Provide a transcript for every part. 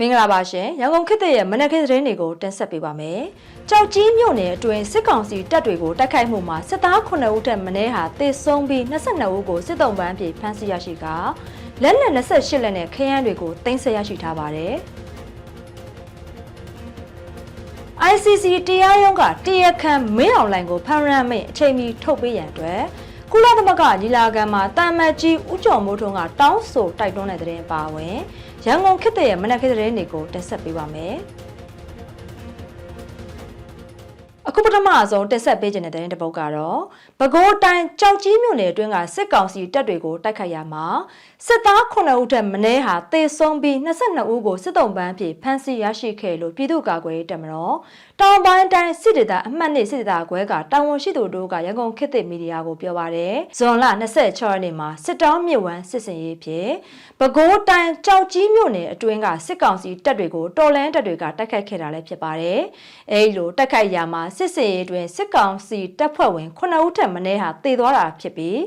မင်္ဂလာပါရှင်ရန်ကုန်ခေတ်သစ်ရဲ့မနက်ခင်းသတင်းတွေကိုတင်ဆက်ပေးပါမယ်။ကြောက်ကြီးမြို့နယ်အတွင်းစစ်ကောင်စီတပ်တွေကိုတိုက်ခိုက်မှုမှာစစ်သား9ဦးထက်မနည်းဟာတေဆုံးပြီး22ဦးကိုစစ်တုံးပန်းအဖြစ်ဖမ်းဆီးရရှိကလက်နက်28လက်နဲ့ခရမ်းတွေကိုတင်ဆက်ရရှိထားပါတယ်။ ICC တရားရုံးကတရားခံမင်းအောင်လိုင်ကိုဖမ်းရမ်းမိတ်အချိန်မီထုတ်ပေးရန်အတွက်ကုလသမဂ္ဂညီလာခံမှာတာမတ်ကြီးဦးကျော်မိုးထွန်းကတောင်းဆိုတိုက်တွန်းတဲ့သတင်းပါဝင် ရန်ကုန်ခေတ်သစ်ရဲ့မနက်ခင်းသတင်းတွေကိုတင်ဆက်ပေးပါမယ်။အခုပထမဆုံးတက်ဆက်ပေးခြင်းတဲ့တဲ့တပုတ်ကတော့ပဲခူးတိုင်းကြောက်ကြီးမြို့နယ်အတွင်းကစစ်ကောင်စီတပ်တွေကိုတိုက်ခိုက်ရမှာစစ်သား9ဦးထက်မနည်းဟာတေဆုံးပြီး22ဦးကိုစစ်တုံးပန်းအဖြစ်ဖမ်းဆီးရရှိခဲ့လို့ပြည်သူ့ကာကွယ်ရေးတပ်မတော်တောင်ပိုင်းတိုင်းစစ်ဒေသအမှတ်နှစ်စစ်ဒေသခွဲကတာဝန်ရှိသူတို့ကရန်ကုန်ခေတ်သစ်မီဒီယာကိုပြောပါတယ်ဇွန်လ26ရက်နေ့မှာစစ်တောင်းမြစ်ဝမ်းစစ်စင်ရေးဖြစ်ပဲခူးတိုင်းကြောက်ကြီးမြို့နယ်အတွင်းကစစ်ကောင်စီတပ်တွေကိုတော်လန်တပ်တွေကတိုက်ခိုက်ခဲ့တာလည်းဖြစ်ပါတယ်အဲဒီလိုတိုက်ခိုက်ရမှာစစ်စင်ရေးတွင်စစ်ကောင်စီတပ်ဖွဲ့ဝင်9ဦးထက်မနည်းဟာတေသွားတာဖြစ်ပြီး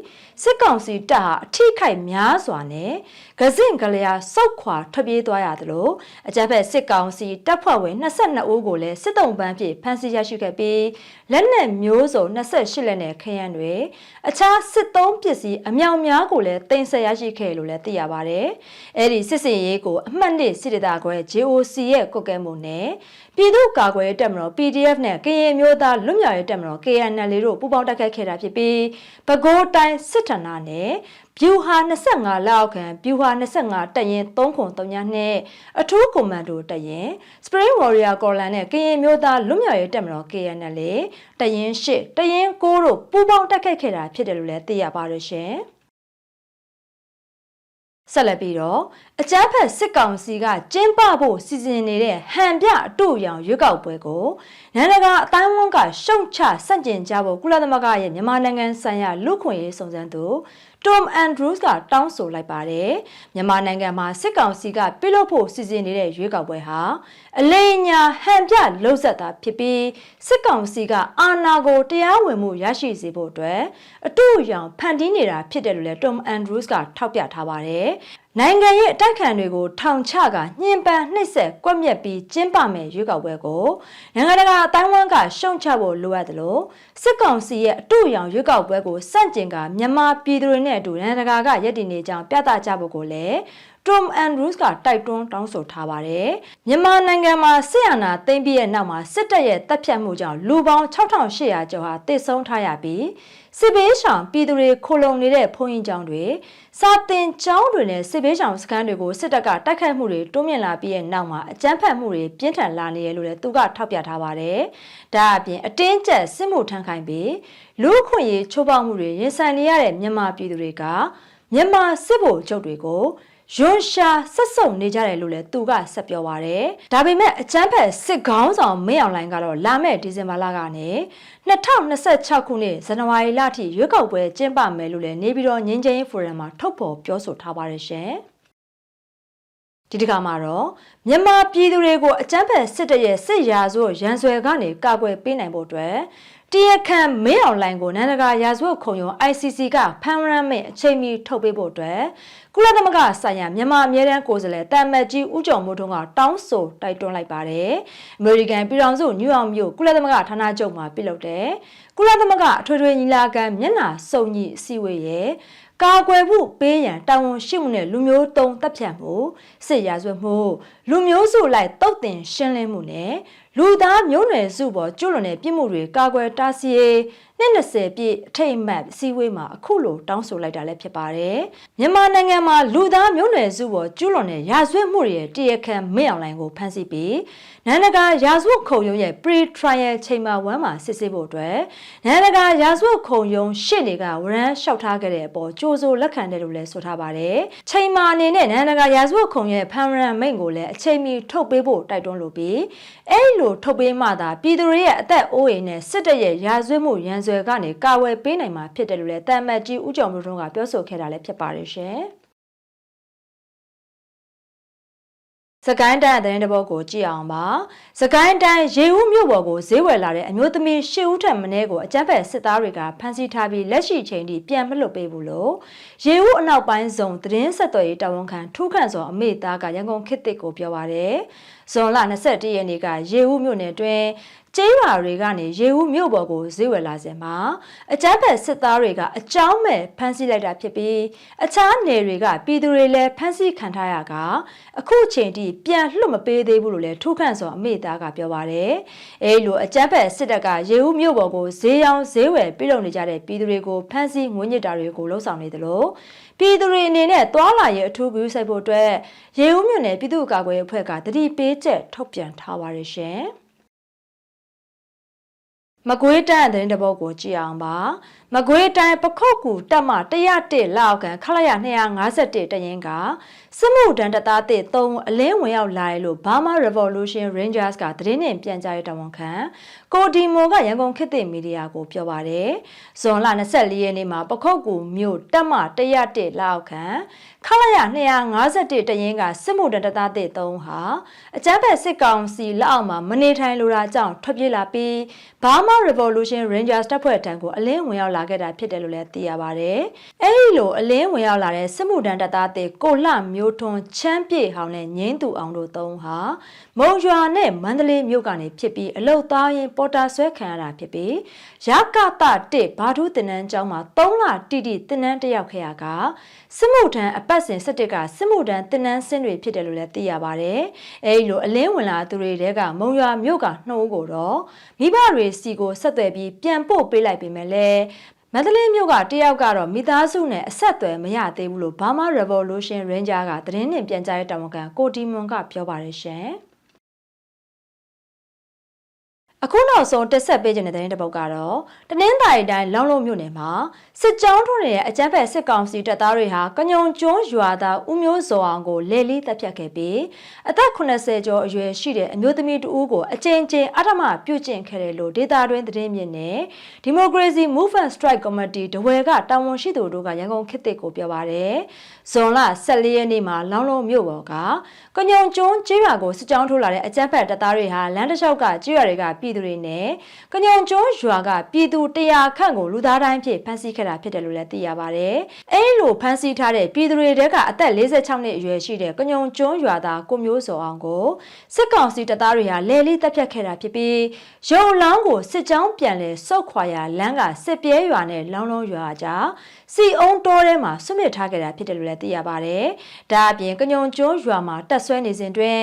စစ်ကောင်စီတပ်ဟာအထိခိုက်များစွာနဲ့ဂဇင့်ကလျာစုတ်ခွာထွက်ပြေးသွားရသလိုအကြမ်းဖက်စစ်ကောင်စီတပ်ဖွဲ့ဝင်22ဦးကိုလည်းစစ်တုံးပန်းဖြင့်ဖမ်းဆီးရရှိခဲ့ပြီးလက်နက်မျိုးစုံ28လက်နဲ့ခရမ်းတွေအခြားစစ်သုံးပစ္စည်းအမြောက်များကိုလည်းတင်ဆက်ရရှိခဲ့လို့လည်းသိရပါတယ်။အဲဒီစစ်စင်ရေးကိုအမှတ်နှစ်စစ်ဒေသခွဲ JOC ရဲ့ကွက်ကဲမှုနဲ့ပြည်သူ့ကာကွယ်ရေးတပ်မတော် PDF နဲ့ကရင်မျိုးသားလွတ်မြောက်ရေးတပ်မတော် KNL တို့ပူးပေါင်းတိုက်ခိုက်ခဲ့တာဖြစ်ပြီးပဲခူးတိုင်းစစ်ဌာနနဲ့ဗျူဟာ25လောက်ခံဗျူဟာ25တပ်ရင်303နဲ့အထူးကွန်မန်ဒိုတပ်ရင် Spring Warrior Corlan နဲ့ကရင်မျိုးသားလွတ်မြောက်ရေးတပ်မတော် KNL တပ်ရင်8တပ်ရင်9တို့ပူးပေါင်းတိုက်ခိုက်ခဲ့တာဖြစ်တယ်လို့လည်းသိရပါတယ်ရှင်။ ဆက်လက်ပြီးတော့အကြမ်းဖက်စစ်ကောင်စီကကျင်းပဖို့စီစဉ်နေတဲ့ဟန်ပြအတူရောင်ရွေးကောက်ပွဲကိုနိုင်ငံတကာအတိုင်းအဝန်ကရှုံချဆန့်ကျင်ကြဖို့ကုလသမဂ္ဂရဲ့မြန်မာနိုင်ငံဆိုင်ရာလူခွင့်ရေးစုံစမ်းသူ Tom Andrews ကတောင်းဆိုလိုက်ပါတယ်မြန်မာနိုင်ငံမှာစစ်ကောင်စီကပြုလုပ်ဖို့စီစဉ်နေတဲ့ရွေးကောက်ပွဲဟာအလိညာဟန်ပြလှုပ်ဆက်တာဖြစ်ပြီးစစ်ကောင်စီကအာဏာကိုတရားဝင်မှုရရှိစေဖို့အတွက်အတူရောင်ဖန်တီးနေတာဖြစ်တယ်လို့လည်း Tom Andrews ကထောက်ပြထားပါတယ် နိုင်ငံရဲ့အတိုက်ခံတွေကိုထောင်ချကညှဉ်းပန်းနှိပ်စက်ကွက်မြက်ပြီးကျင်းပမယ်ရွေးကောက်ပွဲကိုနိုင်ငံတကာအတိုင်းအဝန်ကရှုံချဖို့လိုအပ်တယ်လို့စစ်ကောင်စီရဲ့အတူရောင်ရွေးကောက်ပွဲကိုစန့်ကျင်ကမြန်မာပြည်သူတွေနဲ့အတူနိုင်ငံတကာကရည်တည်နေကြောင်းပြသကြဖို့ကိုလည်း Tom Andrews ကတိုက်တွန်းတောင်းဆိုထားပါတယ်။မြန်မာနိုင်ငံမှာစစ်အာဏာသိမ်းပြီးတဲ့နောက်မှာစစ်တပ်ရဲ့တပ်ဖြတ်မှုကြောင့်လူပေါင်း6800ကျော်ဟာတိတ်ဆုံးထားရပြီးစစ်ဘေးရှောင်ပြည်သူတွေခိုလုံနေတဲ့ဘုံရင်ကျောင်းတွေစာတင်ကျောင်းတွေနဲ့စစ်ဘေးရှောင်စခန်းတွေကိုစစ်တပ်ကတိုက်ခိုက်မှုတွေတွန်းမြင့်လာပြီးတဲ့နောက်မှာအကြမ်းဖက်မှုတွေပြင်းထန်လာနေရလို့လည်းသူကထောက်ပြထားပါတယ်။ဒါအပြင်အတင်းကျပ်စစ်မှုထမ်းခိုင်းပြီးလူ့အခွင့်အရေးချိုးဖောက်မှုတွေရင်ဆိုင်နေရတဲ့မြန်မာပြည်သူတွေကမြန်မာစစ်ဗိုလ်ချုပ်တွေကို ယွန်ရှာဆက်စုံနေကြတယ်လို့လည်းသူကဆက်ပြောပါရယ်ဒါပေမဲ့အချမ်းဖက်စစ်ကောင်းဆောင်မင်းအောင်လိုင်းကတော့လာမယ့်ဒီဇင်ဘာလကနေ2026ခုနှစ်ဇန်နဝါရီလထိရွေးကောက်ပွဲကျင်းပမယ်လို့လည်းနေပြည်တော်ငင်းချင်းဖိုရမ်မှာထုတ်ဖော်ပြောဆိုထားပါတယ်ရှင်ဒီတခါမှာတော့မြန်မာပြည်သူတွေကိုအကြမ်းဖက်စစ်တပ်ရဲ့စစ်ရာဇဝတ်ရန်ဆွဲကနေကာကွယ်ပေးနိုင်ဖို့အတွက် တရားခံမင်းအောင်လိုင်ကိုနိုင်ငံတကာရာဇဝတ်ခုံရုံး ICC ကဖမ်းရမ်းမဲ့အချိန်မီထုတ်ပေးဖို့အတွက်ကုလသမဂ္ဂဆိုင်ရာမြန်မာအမြဲတမ်းကိုယ်စားလှယ်တာမတ်ကြီးဦးကျော်မိုးထွန်းကတောင်းဆိုတိုက်တွန်းလိုက်ပါတယ်။ American ပြည်ထောင်စုနယူးယောက်မြို့ကုလသမဂ္ဂဌာနချုပ်မှာပြုလုပ်တဲ့ကုလသမဂ္ဂအထွေထွေညီလာခံမျက်နှာစုံညီအစည်းအဝေးရဲ့ကာကွယ်မှုပေးရန်တာဝန်ရှိမှုနဲ့လူမျိုးတုံးတပ်ဖြတ်မှုစစ်ရာဇဝတ်မှုလူမျိုးစုလိုက်တုတ်တင်ရှင်းလင်းမှုနဲ့ လူသားမျိုးနွယ်စုပေါ်ကျွလွန်တဲ့ပြစ်မှုတွေကာကွယ်တားဆီးရေးနှစ်20ပြည့်အထိတ်အမှတ်စည်းဝေးမှာအခုလိုတောင်းဆိုလိုက်တာလည်းဖြစ်ပါတယ်မြန်မာနိုင်ငံမှာလူသားမျိုးနွယ်စုပေါ်ကျွလွန်တဲ့ရာဇဝတ်မှုတွေရဲ့တရားခံမင်းအောင်လိုင်ကိုဖမ်းဆီးပြီးနိုင်ငံတကာရာဇဝတ်ခုံရုံးရဲ့ pre-trial chamber 1မှာစစ်ဆေးဖို့အတွက်နိုင်ငံတကာရာဇဝတ်ခုံရုံးရှေ့နေကဝရမ်းလျှောက်ထားခဲ့တဲ့အပေါ်ကြိုးစိုးလက်ခံတယ်လို့လည်းဆိုထားပါတယ်။ချိန်မာအနေနဲ့နိုင်ငံတကာရာဇဝတ်ခုံရဲ့ဖမ်းရန်မိန့်ကိုလည်းအချိန်မီထုတ်ပေးဖို့တိုက်တွန်းလိုပြီးအဲ့လိုထုတ်ပေးမှသာပြည်သူတွေရဲ့အသက်အိုးအိမ်နဲ့စစ်တပ်ရဲ့ရာဇဝတ်မှုရန်ဆွဲကနေကာဝယ်ပေးနိုင်မှာဖြစ်တယ်လို့လည်းတမ်မတ်ကြီးဦးကျော်မျိုးထွန်းကပြောဆိုခဲ့တာလည်းဖြစ်ပါတယ်ရှင်။စကိုင်းတိုင်းသတင်းတပုတ်ကိုကြည့်အောင်ပါစကိုင်းတိုင်းရေဦးမြို့ပေါ်ကိုဈေးဝယ်လာတဲ့အမျိုးသမီးရှစ်ဦးထက်မနည်းကိုအကြမ်းဖက်စစ်သားတွေကဖမ်းဆီးထားပြီးလက်ရှိချိန်ထိပြန်မလွတ်ပေးဘူးလို့ရေဦးအနောက်ပိုင်းဇုံသတင်းဆက်သွယ်ရေးတာဝန်ခံထူးခန့်စောအမေသားကရန်ကုန်ခေတ်သစ်ကိုပြောပါရယ် ဇွန်လ21ရက်နေ့ကရေဦးမြို့နယ်တွင်ကျေးရွာတွေကနေရေဦးမြို့ပေါ်ကိုဈေးဝယ်လာစဉ်မှာအကြမ်းဖက်စစ်သားတွေကအကြောင်းမဲ့ဖမ်းဆီးလိုက်တာဖြစ်ပြီးအခြားနယ်တွေကပြည်သူတွေလည်းဖမ်းဆီးခံထားရကအခုချိန်ထိပြန်လွတ်မပေးသေးဘူးလို့လည်းထုခန့်စောအမေသားကပြောပါတယ်။အဲလိုအကြမ်းဖက်စစ်တပ်ကရေဦးမြို့ပေါ်ကိုဈေးရောင်းဈေးဝယ်ပြုလုပ်နေကြတဲ့ပြည်သူတွေကိုဖမ်းဆီးငွေညစ်တာတွေကိုလှုံ့ဆော်နေတယ်လို့ ပြည်သူတွေအနေနဲ့သွာလာရေးအထူးကူးစိုက်ဖို့အတွက်ရေဦးမြို့နယ်ပြည်သူ့ကာကွယ်ရေးအဖွဲ့ကတတိပေးချက်ထုတ်ပြန်ထားပါတယ်ရှင်။မကွေးတိုင်းသတင်းတပုတ်ကိုကြည့်အောင်ပါမကွေးတိုင်းပခုတ်ကူတက်မ101လောက်ကန်ခလာရ251တရင်က စစ်မှုတန်းတပ်သားတစ်3အလင်းဝင်ရောက်လာတယ်လို့ Burma Revolution Rangers ကသတင်းနဲ့ပြန်ကြားရေးတာဝန်ခံကိုဒီမိုကရန်ကုန်ခေတ်သစ်မီဒီယာကိုပြောပါတယ်။ဇွန်လ24ရက်နေ့မှာပခုတ်ကူမြို့တက်မ101လောက်ကန်ခလာရ251တရင်ကစစ်မှုတန်းတပ်သားတစ်3ဟာအကြမ်းဖက်စစ်ကောင်စီလက်အောက်မှာမနေထိုင်လိုတာကြောင့်ထွက်ပြေးလာပြီး Burma Revolution Rangers တပ်ဖွဲ့ထံကိုအလင်းဝင်ရောက်လာခဲ့တာဖြစ်တယ်လို့လည်းသိရပါတယ်။အဲဒီလိုအလင်းဝင်ရောက်လာတဲ့စစ်မှုထမ်းတပ်သားတွေကိုလှမျိုးထွန်းချမ်းပြေဟောင်းနဲ့ငင်းသူအောင်တို့သုံးဟာမုံရွာနဲ့မန္တလေးမြို့ကနေဖြစ်ပြီးအလုတ်သားရင်ပေါ်တာဆွဲခံရတာဖြစ်ပြီးရကတတစ်ဘာဒုတင်နန်းကျောင်းမှာ3လတိတိတင်နန်းတက်ရောက်ခဲ့ရကစစ်မှုထမ်းအပတ်စဉ်17ကစစ်မှုထမ်းတင်နန်းဆင်းတွေဖြစ်တယ်လို့လည်းသိရပါတယ်။အဲဒီလိုအလင်းဝင်လာသူတွေတဲကမုံရွာမြို့ကနှုတ်ကိုတော့မိဘတွေစီကိုဆက်သွယ်ပြီးပြန်ပို့ပေးလိုက်ပေမဲ့လည်း မန္တလေးမြို့ကတယောက်ကတော့မိသားစုနဲ့အဆက်အသွယ်မရသေးဘူးလို့ Burma Revolution Ranger ကသတင်းနဲ့ပြန်ကြားရေးတာဝန်ခံကိုတီမွန်ကပြောပါတယ်ရှင်။ အခုနောက်ဆုံးတက်ဆက်ပေးခြင်းတဲ့တဲ့ပုတ်ကတော့တနင်္သာရီတိုင်းလောင်းလုံးမြို့နယ်မှာစစ်ကြောင်းထုံးနေတဲ့အကြမ်းဖက်စစ်ကောင်စီတပ်သားတွေဟာကညုံကျွန်းရွာသားဦးမျိုးစောအောင်ကိုလေလီတပ်ဖြတ်ခဲ့ပြီးအသက်80ကျော်အရွယ်ရှိတဲ့အမျိုးသမီးတဦးကိုအကြိမ်ကြိမ်အထမပြုတ်ကျင့်ခဲ့တယ်လို့ဒေတာတွင်သတင်းမြင့်နဲ့ Democracy Movement Strike Committee တဝဲကတာဝန်ရှိသူတို့ကရန်ကုန်ခေတ်သစ်ကိုပြောပါတယ်။ဇွန်လ14ရက်နေ့မှာလောင်းလုံးမြို့ပေါ်ကကညုံကျွန်းကျေးရွာကိုစစ်ကြောင်းထိုးလာတဲ့အကြမ်းဖက်တပ်သားတွေဟာလမ်းတစ်လျှောက်ကကျေးရွာတွေကပြည်သူတွေနဲ့ကညုံကျွန်းရွာကပြည်သူ100ခန့်ကိုလူသားတိုင်းဖြစ်ဖမ်းဆီးခဲ့တာဖြစ်တယ်လို့လည်းသိရပါတယ်။အဲဒီလိုဖမ်းဆီးထားတဲ့ပြည်သူတွေတဲကအသက်46နှစ်အရွယ်ရှိတဲ့ကညုံကျွန်းရွာသားကိုမျိုးစောအောင်ကိုစစ်ကောင်စီတပ်သားတွေဟာလဲလီတပ်ဖြတ်ခဲ့တာဖြစ်ပြီးရုံလောင်းကိုစစ်ကြောင်းပြန်လဲစုတ်ခွာရာလမ်းကစစ်ပြဲရွာနဲ့လောင်းလုံးရွာကြားစီအုံတိုးထဲမှာဆွမြစ်ထားခဲ့တာဖြစ်တယ်လို့လည်းသိရပါတယ်။ဒါအပြင်ကညုံကျွန်းရွာမှာတက်ဆွဲနေစဉ်တွင်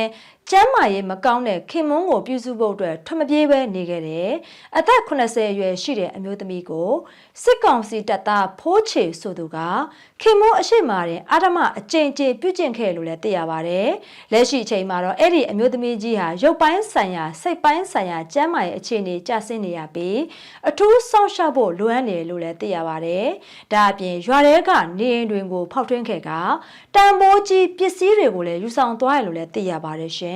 ကျမ်းမာရေးမကောင်းတဲ့ခင်မွန်းကိုပြုစုဖို့အတွက်ထမပြေးပဲနေခဲ့တယ်။အသက်80အရွယ်ရှိတဲ့အမျိုးသမီးကိုစစ်ကောင်စီတပ်သားဖိုးချေဆိုသူကခင်မွန်းအရှိမာရင်အာဓမအကြိမ်ကြိမ်ပြုကျင့်ခဲ့လို့လည်းသိရပါတယ်။လက်ရှိအချိန်မှာတော့အဲ့ဒီအမျိုးသမီးကြီးဟာရုပ်ပိုင်းဆိုင်ရာစိတ်ပိုင်းဆိုင်ရာကျမ်းမာရေးအခြေအနေကျဆင်းနေရပြီးအထူးစောင့်ရှောက်ဖို့လိုအပ်နေတယ်လို့လည်းသိရပါတယ်။ဒါအပြင်ရွာထဲကနေအိမ်တွေကိုဖောက်ထွင်းခဲ့ကတန်ဖိုးကြီးပစ္စည်းတွေကိုလည်းယူဆောင်သွားရလို့လည်းသိရပါတယ်ရှင်။